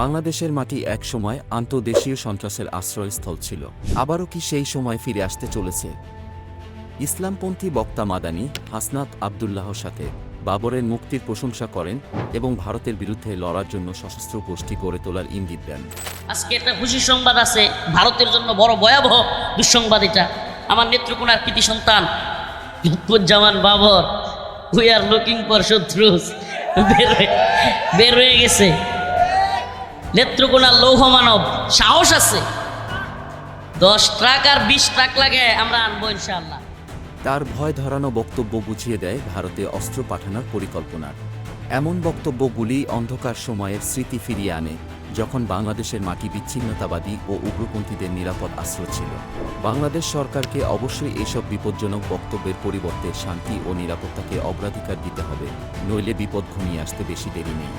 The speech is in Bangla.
বাংলাদেশের মাটি একসময় আন্তর্দেশীয় সন্ত্রাসের আশ্রয়স্থল ছিল। আবারও কি সেই সময় ফিরে আসতে চলেছে? ইসলামপন্থী বক্তা মাদানি হাসনাত আবদুল্লাহর সাথে বাবরের মুক্তির প্রশংসা করেন এবং ভারতের বিরুদ্ধে লড়ার জন্য সশস্ত্র গোষ্ঠী গড়ে তোলার ইঙ্গিত দেন। আজকে একটা খুশি সংবাদ আছে, ভারতের জন্য বড় ভয়াবহ দুঃসংবাদ এটা। আমার নেত্রকোনার কৃতি সন্তান Lutfuzzaman Babar we are looking for শত্রুস বের হয়ে গেছে। নেত্রকোনার লৌহ মানব, সাহস আছে। দশ ট্রাক আর বিশ ট্রাক লাগে, আমরা আনব ইনশাআল্লাহ। তার ভয় ধরানো বক্তব্য বুঝিয়ে দেয় ভারতে অস্ত্র পাঠানোর পরিকল্পনার এমন বক্তব্যগুলি অন্ধকার সময়ের স্মৃতি ফিরিয়ে আনে, যখন বাংলাদেশের মাটি বিচ্ছিন্নতাবাদী ও উগ্রপন্থীদের নিরাপদ আশ্রয় ছিল। বাংলাদেশ সরকারকে অবশ্যই এসব বিপজ্জনক বক্তব্যের পরিবর্তে শান্তি ও নিরাপত্তাকে অগ্রাধিকার দিতে হবে, নইলে বিপদ ঘনিয়ে আসতে বেশি দেরি নেই।